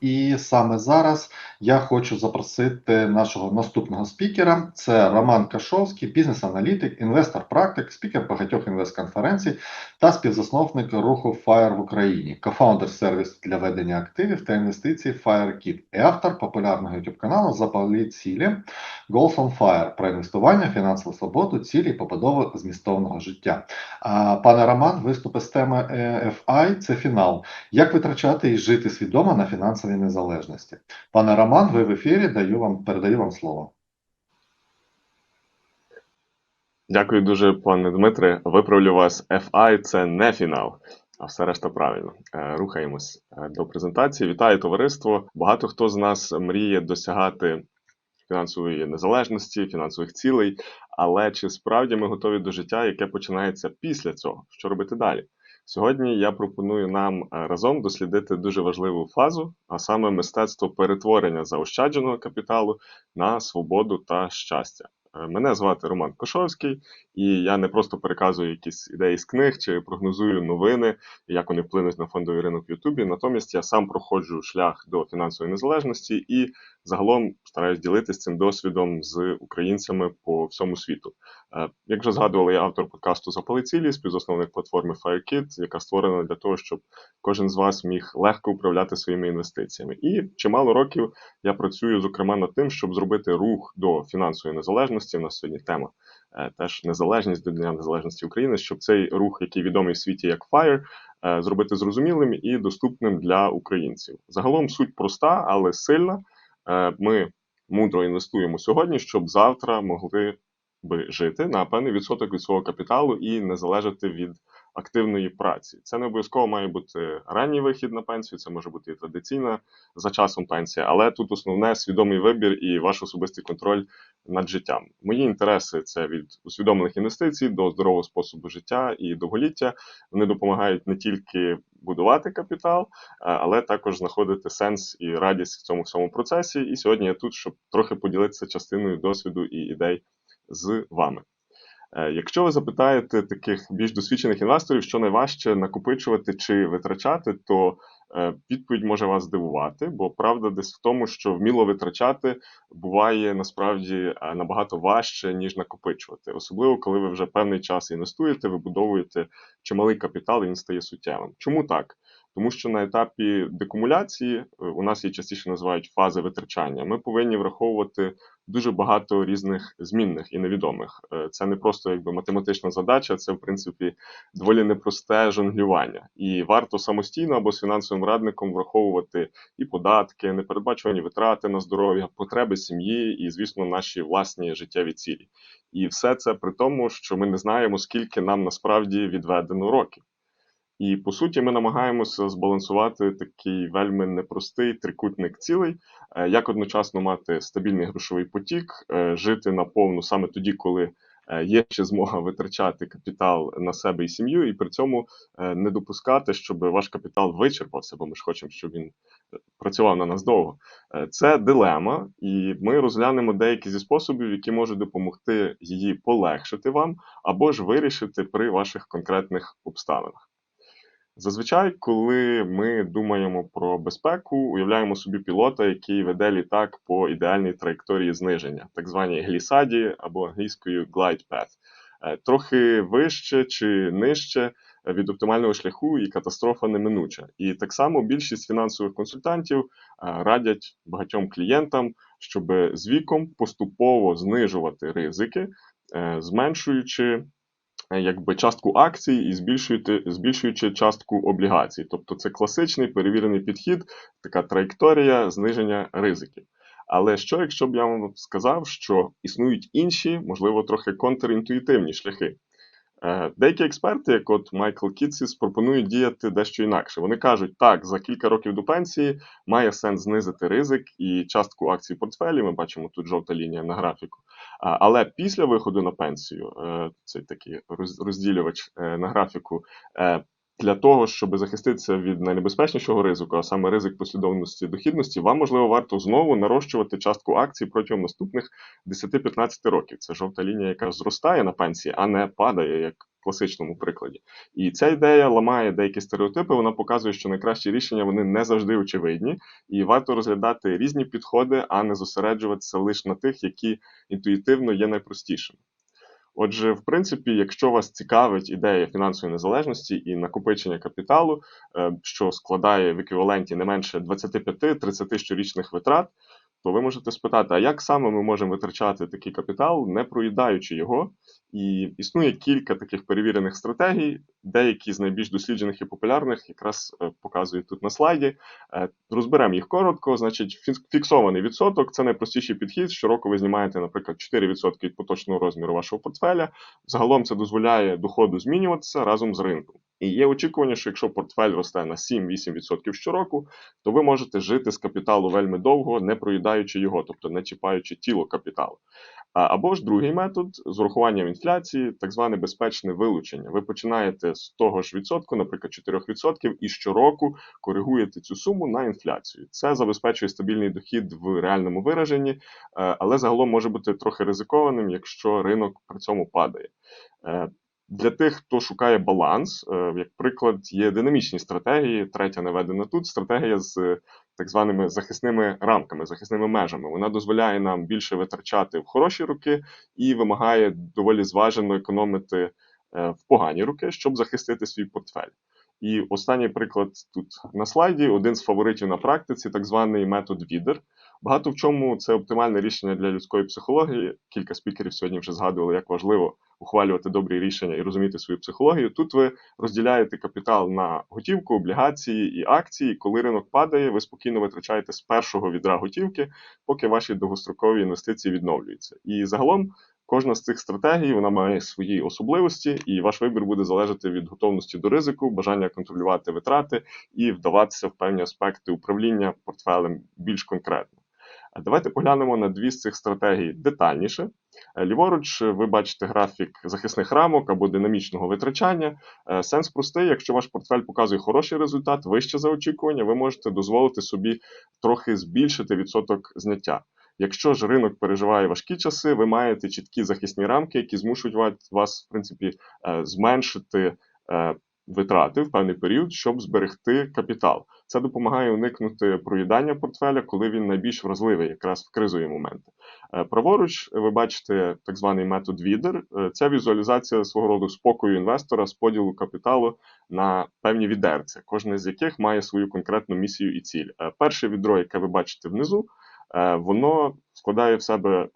І саме зараз я хочу запросити нашого наступного спікера. Це Роман Кашовський, бізнес-аналітик, інвестор-практик, спікер багатьох інвест-конференцій та співзасновник руху FIRE в Україні, кофаундер сервісу для ведення активів та інвестицій FireKit і автор популярного youtube каналу Запали цілі Goals on Fire про інвестування, фінансову свободу, цілі і побудову змістовного життя. А, Пане Роман, виступи з теми е, FI – це фінал. Як витрачати і жити свідомо на фінансовій незалежності? Пане Роман, ви в ефірі. Даю вам передаю вам слово. Дякую дуже, пане Дмитре. Виправлю вас. FI – це не фінал, а все решта правильно. Е, Рухаємось е, до презентації. Вітаю товариство. Багато хто з нас мріє досягати фінансової незалежності, фінансових цілей. Але чи справді ми готові до життя, яке починається після цього? Що робити далі? Сьогодні я пропоную нам е, разом дослідити дуже важливу фазу, а саме мистецтво перетворення заощадженого капіталу на свободу та щастя. Е, Мене звати Роман Кошовський, і я не просто переказую якісь ідеї з книг чи прогнозую новини, як вони вплинуть на фондовий ринок в Ютубі. Натомість я сам проходжу шлях до фінансової незалежності і загалом стараюсь ділитися цим досвідом з українцями по всьому світу. Е, Як вже згадували, я автор подкасту Запали цілі, співзасновник платформи FireKit, яка створена для того, щоб кожен з вас міг легко управляти своїми інвестиціями. І чимало років я працюю, зокрема, над тим, щоб зробити рух до фінансової незалежності. У нас сьогодні тема е, теж незалежність до Дня Незалежності України, щоб цей рух, який відомий в світі як FIRE, е, зробити зрозумілим і доступним для українців. Загалом суть проста, але сильна. Е, Ми мудро інвестуємо сьогодні, щоб завтра могли би жити на певний відсоток від свого капіталу і не залежати від активної праці. Це не обов'язково має бути ранній вихід на пенсію, це може бути і традиційна за часом пенсія, але тут основне свідомий вибір і ваш особистий контроль над життям. Мої інтереси це від усвідомлених інвестицій до здорового способу життя і довголіття. Вони допомагають не тільки будувати капітал, е, але також знаходити сенс і радість в цьому всьому процесі. І сьогодні я тут, щоб трохи поділитися частиною досвіду і ідей з вами. Е, Якщо ви запитаєте таких більш досвідчених інвесторів, що найважче накопичувати чи витрачати, то е, відповідь може вас здивувати, бо правда десь в тому, що вміло витрачати буває насправді е, набагато важче, ніж накопичувати. Особливо, коли ви вже певний час інвестуєте, вибудовуєте чималий капітал, і він стає суттєвим. Чому так? Тому що на етапі декумуляції е, у нас її частіше називають фази витрачання. Ми повинні враховувати дуже багато різних змінних і невідомих. Е, Це не просто якби математична задача, це в принципі доволі непросте жонглювання. І варто самостійно або з фінансовим радником враховувати і податки, непередбачувані витрати на здоров'я, потреби сім'ї і, звісно, наші власні життєві цілі. І все це при тому, що ми не знаємо, скільки нам насправді відведено років. І по суті, ми намагаємося збалансувати такий вельми непростий трикутник цілей, е, як одночасно мати стабільний грошовий потік, е, жити наповну саме тоді, коли е, є ще змога витрачати капітал на себе і сім'ю, і при цьому не допускати, щоб ваш капітал вичерпався, бо ми ж хочемо, щоб він працював на нас довго. Це дилема, і ми розглянемо деякі зі способів, які можуть допомогти її полегшити вам або ж вирішити при ваших конкретних обставинах. Зазвичай, коли ми думаємо про безпеку, уявляємо собі пілота, який веде літак по ідеальній траєкторії зниження, так званій глісаді або англійською glide path. Е, Трохи вище чи нижче від оптимального шляху, і катастрофа неминуча. І так само більшість фінансових консультантів е, радять багатьом клієнтам, щоб з віком поступово знижувати ризики, е, зменшуючи якби частку акцій і збільшуєте, збільшуючи частку облігацій. Тобто це класичний перевірений підхід, така траєкторія зниження ризиків. Але що, якщо б я вам сказав, що існують інші, можливо, трохи контрінтуїтивні шляхи? Е, Деякі експерти, як от Майкл Кітсіс, пропонують діяти дещо інакше. Вони кажуть, так, за кілька років до пенсії має сенс знизити ризик і частку акцій портфелі. Ми бачимо тут жовта лінія на графіку. Але після виходу на пенсію, це цей такий розділювач е, на графіку, е, для того, щоб захиститися від найнебезпечнішого ризику, а саме ризик послідовності дохідності, вам можливо варто знову нарощувати частку акцій протягом наступних 10-15 років. Це жовта лінія, яка зростає на пенсії, а не падає, як класичному прикладі. І ця ідея ламає деякі стереотипи. Вона показує, що найкращі рішення вони не завжди очевидні, і варто розглядати різні підходи, а не зосереджуватися лише на тих, які інтуїтивно є найпростішими. Отже, в принципі, якщо вас цікавить ідея фінансової незалежності і накопичення капіталу, е, що складає в еквіваленті не менше 25-30 щорічних витрат, то ви можете спитати, а як саме ми можемо витрачати такий капітал, не проїдаючи його? І існує кілька таких перевірених стратегій, деякі з найбільш досліджених і популярних якраз е, показують тут на слайді. Е, Розберемо їх коротко. Значить, фі- фіксований відсоток це найпростіший підхід. Щороку ви знімаєте, наприклад, 4% від поточного розміру вашого портфеля. Загалом це дозволяє доходу змінюватися разом з ринком. І є очікування, що якщо портфель росте на 7-8% щороку, то ви можете жити з капіталу вельми довго, не проїдаючи його, тобто не чіпаючи тіло капіталу. Або ж другий метод з урахуванням інфляції, так зване безпечне вилучення. Ви починаєте з того ж відсотку, наприклад, 4%, і щороку коригуєте цю суму на інфляцію. Це забезпечує стабільний дохід в реальному вираженні, е, але загалом може бути трохи ризикованим, якщо ринок при цьому падає. Для тих, хто шукає баланс, е, як приклад, є динамічні стратегії. Третя наведена тут стратегія з е, так званими захисними рамками, захисними межами. Вона дозволяє нам більше витрачати в хороші роки і вимагає доволі зважено економити е, в погані роки, щоб захистити свій портфель. І останній приклад тут на слайді: один з фаворитів на практиці, так званий метод Відер. Багато в чому це оптимальне рішення для людської психології. Кілька спікерів сьогодні вже згадували, як важливо ухвалювати добрі рішення і розуміти свою психологію. Тут ви розділяєте капітал на готівку, облігації і акції. Коли ринок падає, ви спокійно витрачаєте з першого відра готівки, поки ваші довгострокові інвестиції відновлюються. І загалом кожна з цих стратегій вона має свої особливості, і ваш вибір буде залежати від готовності до ризику, бажання контролювати витрати і вдаватися в певні аспекти управління портфелем більш конкретно. Давайте поглянемо на дві з цих стратегій детальніше. Е, Ліворуч е, ви бачите графік захисних рамок або динамічного витрачання. Е, Сенс простий, якщо ваш портфель показує хороший результат, вище за очікування, ви можете дозволити собі трохи збільшити відсоток зняття. Якщо ж ринок переживає важкі часи, ви маєте чіткі захисні рамки, які змушують вас- в принципі, зменшити витрати в певний період, щоб зберегти капітал. Це допомагає уникнути проїдання портфеля, коли він найбільш вразливий, якраз в кризові моменти. Е, Праворуч ви бачите так званий метод Відер. Це візуалізація свого роду спокою інвестора з поділу капіталу на певні відерця, кожне з яких має свою конкретну місію і ціль. Е, Перше відро, яке ви бачите внизу, е, воно складає в себе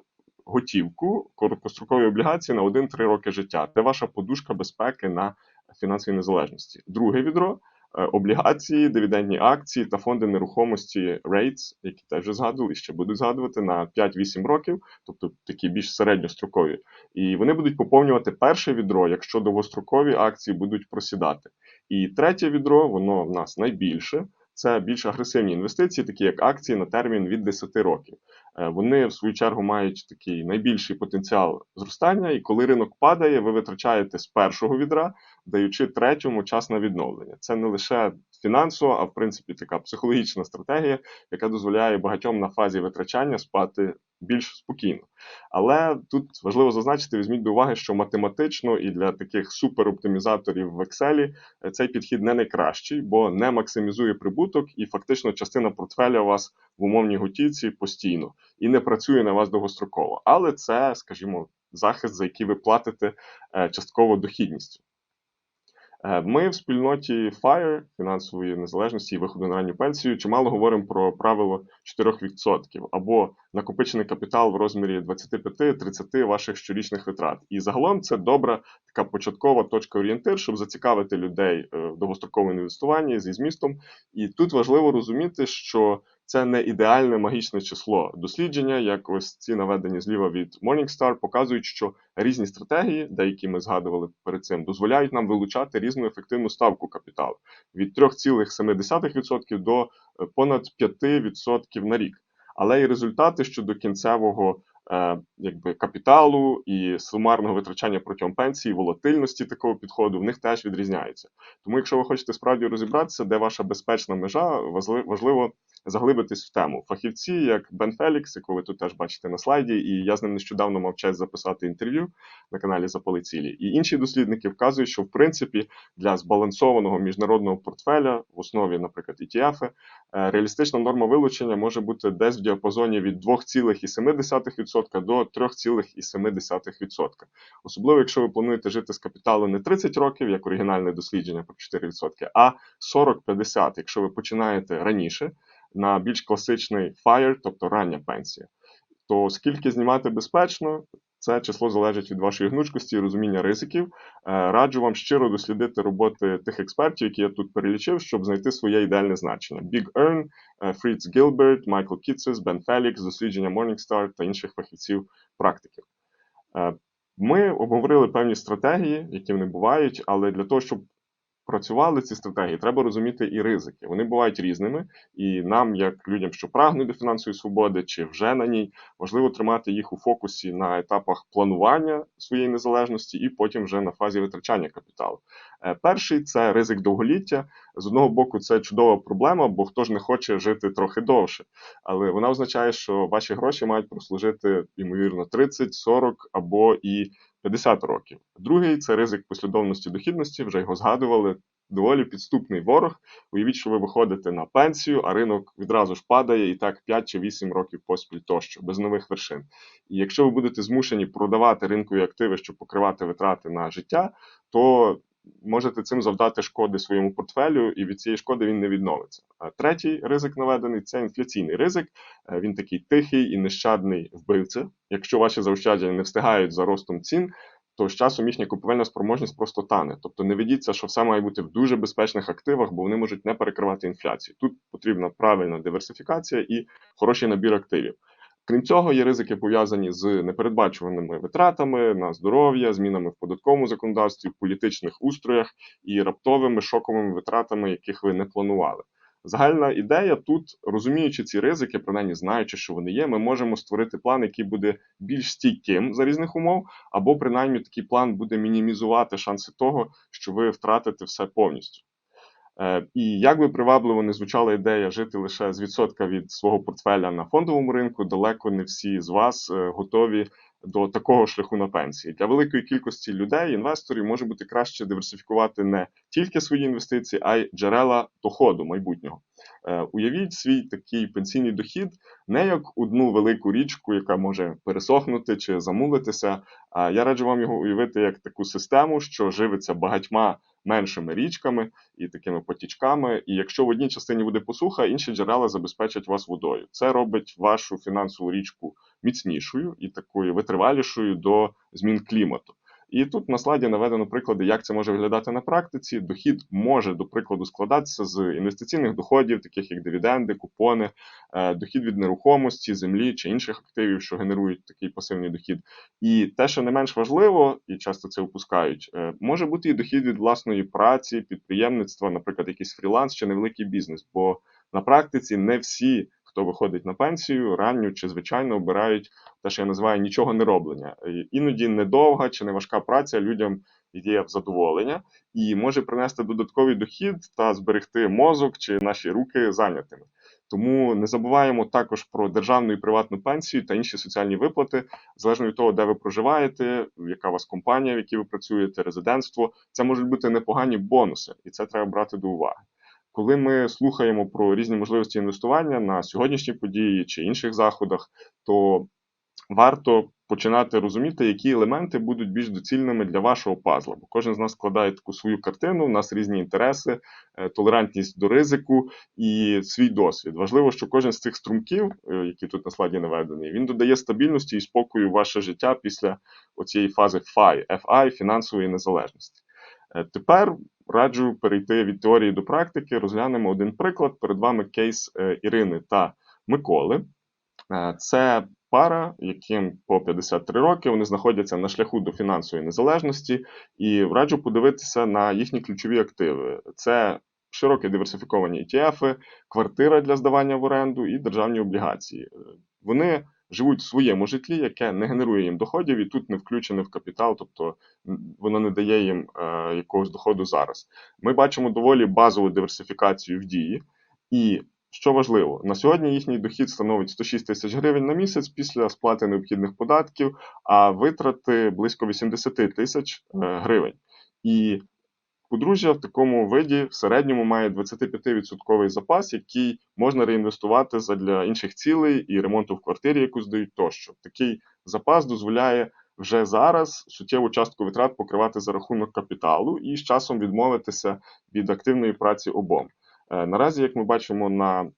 готівку, короткострокові облігації на 1-3 роки життя. Це ваша подушка безпеки на фінансовій незалежності. Друге відро е, облігації, дивідендні акції та фонди нерухомості REITs, які теж згадували ще будуть згадувати на 5-8 років, тобто такі більш середньострокові. І вони будуть поповнювати перше відро, якщо довгострокові акції будуть просідати. І третє відро, воно в нас найбільше. Це більш агресивні інвестиції, такі як акції на термін від 10 років. Е, Вони в свою чергу мають такий найбільший потенціал зростання, і коли ринок падає, ви витрачаєте з першого відра, даючи третьому час на відновлення. Це не лише фінансова, а в принципі така психологічна стратегія, яка дозволяє багатьом на фазі витрачання спати більш спокійно. Але тут важливо зазначити, візьміть до уваги, що математично і для таких супероптимізаторів в Excel цей підхід не найкращий, бо не максимізує прибуток, і фактично частина портфеля у вас в умовній готівці постійно і не працює на вас довгостроково. Але це, скажімо, захист, за який ви платите е, частково дохідністю. Е, Ми в спільноті FIRE фінансової незалежності і виходу на ранню пенсію чимало говоримо про правило 4% або накопичений капітал в розмірі 25-30 ваших щорічних витрат. І загалом це добра така початкова точка орієнтир, щоб зацікавити людей е, в довгостроковому інвестуванні зі змістом. І тут важливо розуміти, що це не ідеальне магічне число. Дослідження, як ось ці наведені зліва від Morningstar, показують, що різні стратегії, деякі ми згадували перед цим, дозволяють нам вилучати різну ефективну ставку капіталу від 3,7% до е, понад 5% на рік. Але і результати щодо кінцевого якби капіталу і сумарного витрачання протягом пенсії, волатильності такого підходу, в них теж відрізняються. Тому, якщо ви хочете справді розібратися, де ваша безпечна межа, важли- важливо заглибитись в тему. Фахівці, як Бен Фелікс, якого ви тут теж бачите на слайді, і я з ним нещодавно мав честь записати інтерв'ю на каналі Запали цілі. І інші дослідники вказують, що в принципі для збалансованого міжнародного портфеля в основі, наприклад, ETF, е, реалістична норма вилучення може бути десь в діапазоні від 2,7% до 3,7%. Особливо, якщо ви плануєте жити з капіталу не 30 років, як оригінальне дослідження про 4%, а 40-50, якщо ви починаєте раніше на більш класичний FIRE, тобто рання пенсія. То скільки знімати безпечно, це число залежить від вашої гнучкості і розуміння ризиків. Е, Раджу вам щиро дослідити роботи тих експертів, які я тут перелічив, щоб знайти своє ідеальне значення. Big Earn, е, Фріц Гілберт, Майкл Кітсес, Бен Фелікс, дослідження Morningstar та інших фахівців практиків. Е, Ми обговорили певні стратегії, які вони бувають, але для того, щоб працювали ці стратегії, треба розуміти і ризики. Вони бувають різними, і нам, як людям, що прагнуть до фінансової свободи, чи вже на ній, важливо тримати їх у фокусі на етапах планування своєї незалежності і потім вже на фазі витрачання капіталу. Е, Перший це ризик довголіття. З одного боку, це чудова проблема, бо хто ж не хоче жити трохи довше. Але вона означає, що ваші гроші мають прослужити, ймовірно, 30, 40 або і 50 років. Другий це ризик послідовності дохідності, вже його згадували. Доволі підступний ворог. Уявіть, що ви виходите на пенсію, а ринок відразу ж падає і так 5 чи 8 років поспіль тощо, без нових вершин. І якщо ви будете змушені продавати ринкові активи, щоб покривати витрати на життя, то можете цим завдати шкоди своєму портфелю, і від цієї шкоди він не відновиться. А третій ризик наведений це інфляційний ризик. Е, Він такий тихий і нещадний вбивця. Якщо ваші заощадження не встигають за ростом цін, то з часом їхня купівельна спроможність просто тане. Тобто не ведіться, що все має бути в дуже безпечних активах, бо вони можуть не перекривати інфляцію. Тут потрібна правильна диверсифікація і хороший набір активів. Крім цього, є ризики пов'язані з непередбачуваними витратами на здоров'я, змінами в податковому законодавстві, в політичних устроях і раптовими шоковими витратами, яких ви не планували. Загальна ідея тут, розуміючи ці ризики, принаймні знаючи, що вони є, ми можемо створити план, який буде більш стійким за різних умов, або принаймні такий план буде мінімізувати шанси того, що ви втратите все повністю. Е, І як би привабливо не звучала ідея жити лише з відсотка від свого портфеля на фондовому ринку, далеко не всі з вас е, готові до такого шляху на пенсії. Для великої кількості людей, інвесторів, може бути краще диверсифікувати не тільки свої інвестиції, а й джерела доходу майбутнього. Е, Уявіть свій такий пенсійний дохід не як одну велику річку, яка може пересохнути чи замулитися. А я раджу вам його уявити як таку систему, що живиться багатьма меншими річками і такими потічками. І якщо в одній частині буде посуха, інші джерела забезпечать вас водою. Це робить вашу фінансову річку міцнішою і такою витривалішою до змін клімату. І тут на слайді наведено приклади, як це може виглядати на практиці. Дохід може, до прикладу, складатися з інвестиційних доходів, таких як дивіденди, купони, е, дохід від нерухомості, землі чи інших активів, що генерують такий пасивний дохід. І те, що не менш важливо, і часто це впускають, е, може бути і дохід від власної праці, підприємництва, наприклад, якийсь фріланс чи невеликий бізнес. Бо на практиці не всі, хто виходить на пенсію, ранню чи звичайно обирають те, що я називаю нічого не роблення. Іноді недовга чи не важка праця людям є в задоволення і може принести додатковий дохід та зберегти мозок чи наші руки зайнятими. Тому не забуваємо також про державну і приватну пенсію та інші соціальні виплати, залежно від того, де ви проживаєте, яка у вас компанія, в якій ви працюєте, резидентство. Це можуть бути непогані бонуси, і це треба брати до уваги. Коли ми слухаємо про різні можливості інвестування на сьогоднішні події чи інших заходах, то варто починати розуміти, які елементи будуть більш доцільними для вашого пазла. Бо кожен з нас складає таку свою картину, у нас різні інтереси, е, толерантність до ризику і свій досвід. Важливо, що кожен з цих струмків, е, які тут на слайді наведені, він додає стабільності і спокою в ваше життя після оцієї фази FI, FI фінансової незалежності. Е, Тепер раджу перейти від теорії до практики. Розглянемо один приклад. Перед вами кейс е, Ірини та Миколи. Е, Це пара, яким по 53 роки вони знаходяться на шляху до фінансової незалежності, і раджу подивитися на їхні ключові активи. Це широкі диверсифіковані ETF, квартира для здавання в оренду і державні облігації. Вони живуть в своєму житлі, яке не генерує їм доходів, і тут не включене в капітал, тобто воно не дає їм е, якогось доходу зараз. Ми бачимо доволі базову диверсифікацію в дії, і що важливо, на сьогодні їхній дохід становить 106 тисяч гривень на місяць після сплати необхідних податків, а витрати близько 80 тисяч е, гривень. І подружжя в такому виді в середньому має 25% запас, який можна реінвестувати для інших цілей і ремонту в квартирі, яку здають тощо. Такий запас дозволяє вже зараз суттєву частку витрат покривати за рахунок капіталу і з часом відмовитися від активної праці обом. Е, Наразі, як ми бачимо на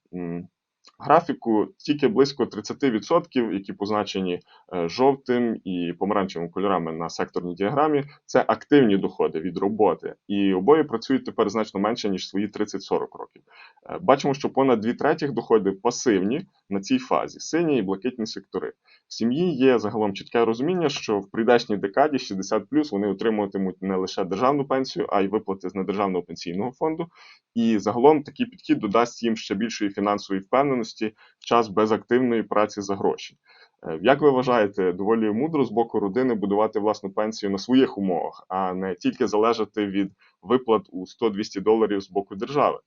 графіку, тільки близько 30%, які позначені е, жовтим і помаранчевим кольорами на секторній діаграмі, це активні доходи від роботи. І обоє працюють тепер значно менше, ніж свої 30-40 років. Е, Бачимо, що понад дві третіх доходи пасивні на цій фазі, сині і блакитні сектори. В сім'ї є загалом чітке розуміння, що в прийдешній декаді 60 вони отримуватимуть не лише державну пенсію, а й виплати з недержавного пенсійного фонду. І загалом такий підхід додасть їм ще більшої фінансової впевненості в час безактивної праці за гроші. Е, Як ви вважаєте, доволі мудро з боку родини будувати власну пенсію на своїх умовах, а не тільки залежати від виплат у 100-200 доларів з боку держави?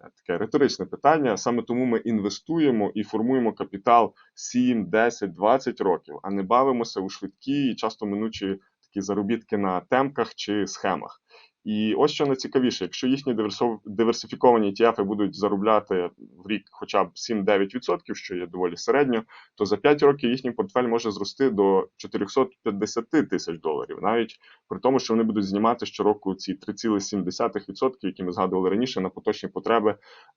Е, Таке риторичне питання. Саме тому ми інвестуємо і формуємо капітал 7, 10, 20 років, а не бавимося у швидкі і часто минучі такі заробітки на темках чи схемах. І ось що найцікавіше, якщо їхні диверсифіковані ETF будуть заробляти в рік хоча б 7-9%, що є доволі середньо, то за 5 років їхній портфель може зрости до 450 тисяч доларів, навіть при тому, що вони будуть знімати щороку ці 3,7%, які ми згадували раніше, на поточні потреби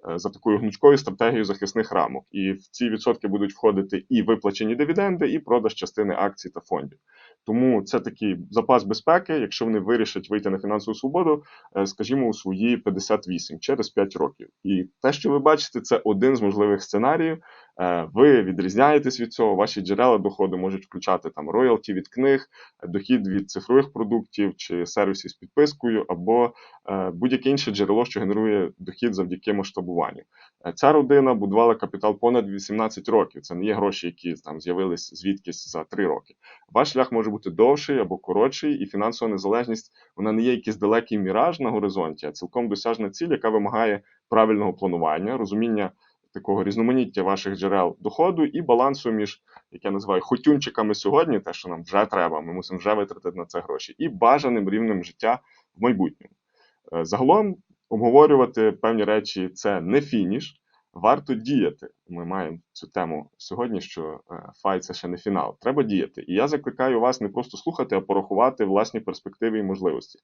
е, за такою гнучкою стратегією захисних рамок. І в ці відсотки будуть входити і виплачені дивіденди, і продаж частини акцій та фондів. Тому це такий запас безпеки, якщо вони вирішать вийти на фінансову свободу, е, скажімо, у свої 58 через 5 років. І те, що ви бачите, це один з можливих сценаріїв. Е, Ви відрізняєтесь від цього. Ваші джерела доходу можуть включати там роялті від книг, дохід від цифрових продуктів чи сервісів з підпискою, або е, будь-яке інше джерело, що генерує дохід завдяки масштабуванню. Е, Ця родина будувала капітал понад 18 років. Це не є гроші, які там з'явились звідкись за 3 роки. Ваш шлях може бути довший або коротший, і фінансова незалежність вона не є якийсь далекий міраж на горизонті, а цілком досяжна ціль, яка вимагає правильного планування, розуміння такого різноманіття ваших джерел доходу і балансу між, як я називаю, хотюнчиками сьогодні, те, що нам вже треба, ми мусимо вже витратити на це гроші, і бажаним рівнем життя в майбутньому. Е, Загалом обговорювати певні речі це не фініш. Варто діяти. Ми маємо цю тему сьогодні, що е, фай це ще не фінал. Треба діяти. І я закликаю вас не просто слухати, а порахувати власні перспективи і можливості.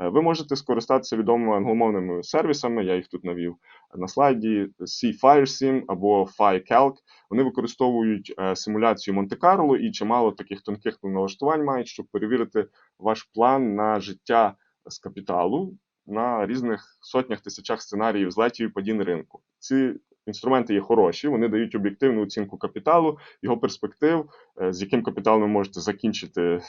Е, Ви можете скористатися відомими англомовними сервісами, я їх тут навів на слайді: C-FireSim або FiCalc. Вони використовують е, симуляцію Монте-Карло і чимало таких тонких налаштувань мають, щоб перевірити ваш план на життя з капіталу на різних сотнях тисячах сценаріїв злетів і падінь ринку. Ці інструменти є хороші, вони дають об'єктивну оцінку капіталу, його перспектив, е, з яким капіталом ви можете закінчити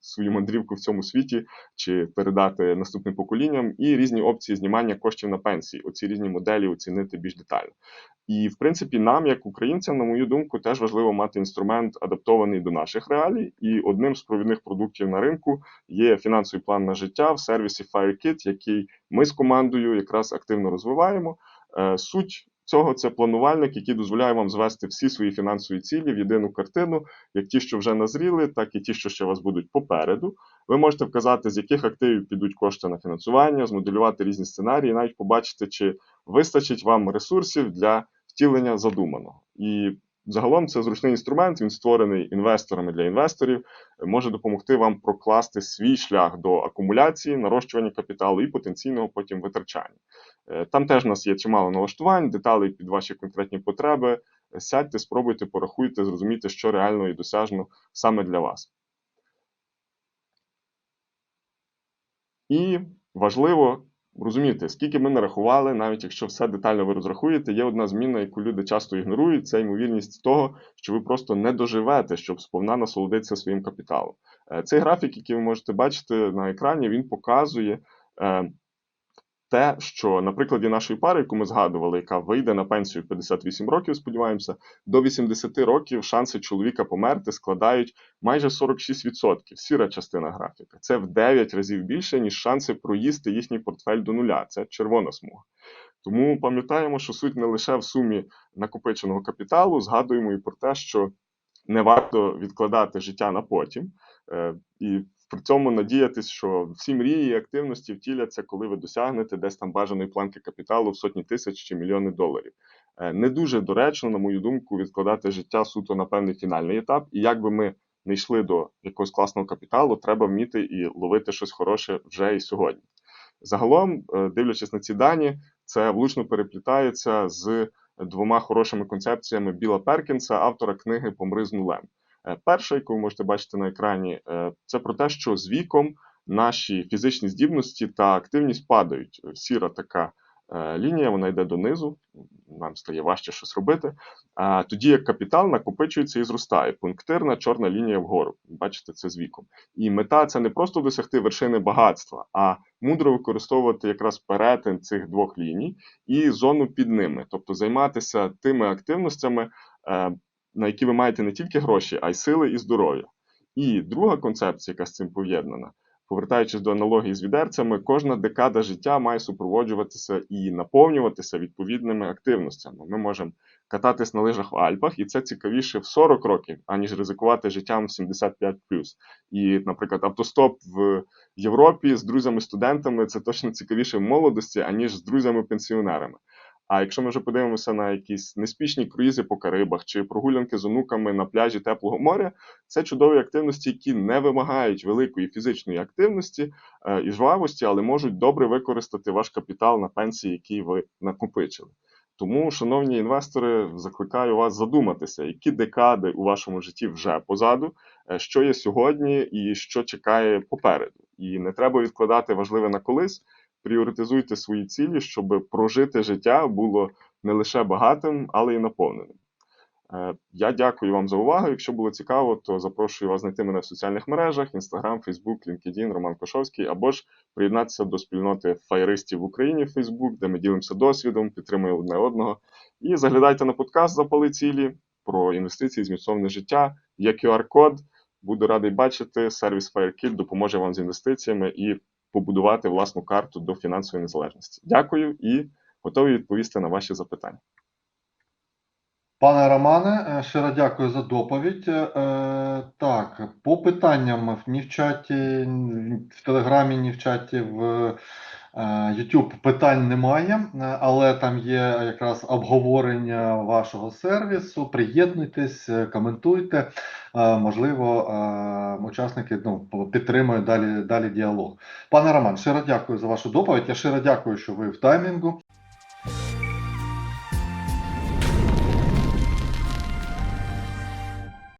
свою мандрівку в цьому світі чи передати наступним поколінням, і різні опції знімання коштів на пенсії. Оці різні моделі оцінити більш детально. І, в принципі, нам, як українцям, на мою думку, теж важливо мати інструмент адаптований до наших реалій. І одним з провідних продуктів на ринку є фінансовий план на життя в сервісі FireKit, який ми з командою якраз активно розвиваємо. Е, Суть цього це планувальник, який дозволяє вам звести всі свої фінансові цілі в єдину картину, як ті, що вже назріли, так і ті, що ще вас будуть попереду. Ви можете вказати, з яких активів підуть кошти на фінансування, змоделювати різні сценарії, навіть побачити, чи вистачить вам ресурсів для втілення задуманого. І загалом це зручний інструмент, він створений інвесторами для інвесторів, може допомогти вам прокласти свій шлях до акумуляції, нарощування капіталу і потенційного потім витрачання. Е, Там теж у нас є чимало налаштувань, деталей під ваші конкретні потреби. Сядьте, спробуйте, порахуйте, зрозумійте, що реально і досяжно саме для вас. І важливо розуміти, скільки ми нарахували, навіть якщо все детально ви розрахуєте, є одна зміна, яку люди часто ігнорують, це ймовірність того, що ви просто не доживете, щоб сповна насолодитися своїм капіталом. Е, Цей графік, який ви можете бачити на екрані, він показує, е, те, що на прикладі нашої пари, яку ми згадували, яка вийде на пенсію в 58 років, сподіваємося, до 80 років шанси чоловіка померти складають майже 46%, сіра частина графіка. Це в 9 разів більше, ніж шанси проїсти їхній портфель до нуля. Це червона смуга. Тому пам'ятаємо, що суть не лише в сумі накопиченого капіталу, згадуємо і про те, що не варто відкладати життя на потім. Е, І при цьому надіятись, що всі мрії і активності втіляться, коли ви досягнете десь там бажаної планки капіталу в сотні тисяч чи мільйони доларів. Е, Не дуже доречно, на мою думку, відкладати життя суто на певний фінальний етап. І як би ми не йшли до якогось класного капіталу, треба вміти і ловити щось хороше вже і сьогодні. Загалом, е, дивлячись на ці дані, це влучно переплітається з двома хорошими концепціями Біла Перкінса, автора книги Помри з нулем. Е, Перша, яку ви можете бачити на екрані, е, це про те, що з віком наші фізичні здібності та активність падають. Сіра така е, лінія, вона йде донизу, нам стає важче щось робити. А тоді як капітал накопичується і зростає. Пунктирна чорна лінія вгору. Бачите, це з віком. І мета це не просто досягти вершини багатства, а мудро використовувати якраз перетин цих двох ліній і зону під ними, тобто займатися тими активностями, на які ви маєте не тільки гроші, а й сили і здоров'я. І друга концепція, яка з цим поєднана, повертаючись до аналогії з відерцями, кожна декада життя має супроводжуватися і наповнюватися відповідними активностями. Ми можемо кататись на лижах в Альпах, і це цікавіше в 40 років, аніж ризикувати життям в 75 І, наприклад, автостоп в Європі з друзями-студентами це точно цікавіше в молодості, аніж з друзями-пенсіонерами. А якщо ми вже подивимося на якісь неспішні круїзи по Карибах чи прогулянки з онуками на пляжі теплого моря, це чудові активності, які не вимагають великої фізичної активності е, і жвавості, але можуть добре використати ваш капітал на пенсії, який ви накопичили. Тому, шановні інвестори, закликаю вас задуматися, які декади у вашому житті вже позаду, е, що є сьогодні і що чекає попереду. І не треба відкладати важливе на колись. Пріоритизуйте свої цілі, щоб прожити життя було не лише багатим, але й наповненим. Е, Я дякую вам за увагу. Якщо було цікаво, то запрошую вас знайти мене в соціальних мережах: Instagram, Facebook, LinkedIn, Роман Кошовський, або ж приєднатися до спільноти фаєристів в Україні в Facebook, де ми ділимося досвідом, підтримуємо одне одного. І заглядайте на подкаст Запали цілі про інвестиції, зміцноване життя. Є QR-код. Буду радий бачити. Сервіс FireKit допоможе вам з інвестиціями і побудувати власну карту до фінансової незалежності. Дякую і готовий відповісти на ваші запитання. Пане Романе, е, щиро дякую за доповідь. Е, Так, по питанням ні в чаті, в Телеграмі, ні в чаті в е, YouTube питань немає, е, але там є якраз обговорення вашого сервісу. Приєднуйтесь, е, коментуйте. Можливо, учасники ну, підтримують далі, далі діалог. Пане Роман, щиро дякую за вашу доповідь. Я щиро дякую, що ви в таймінгу.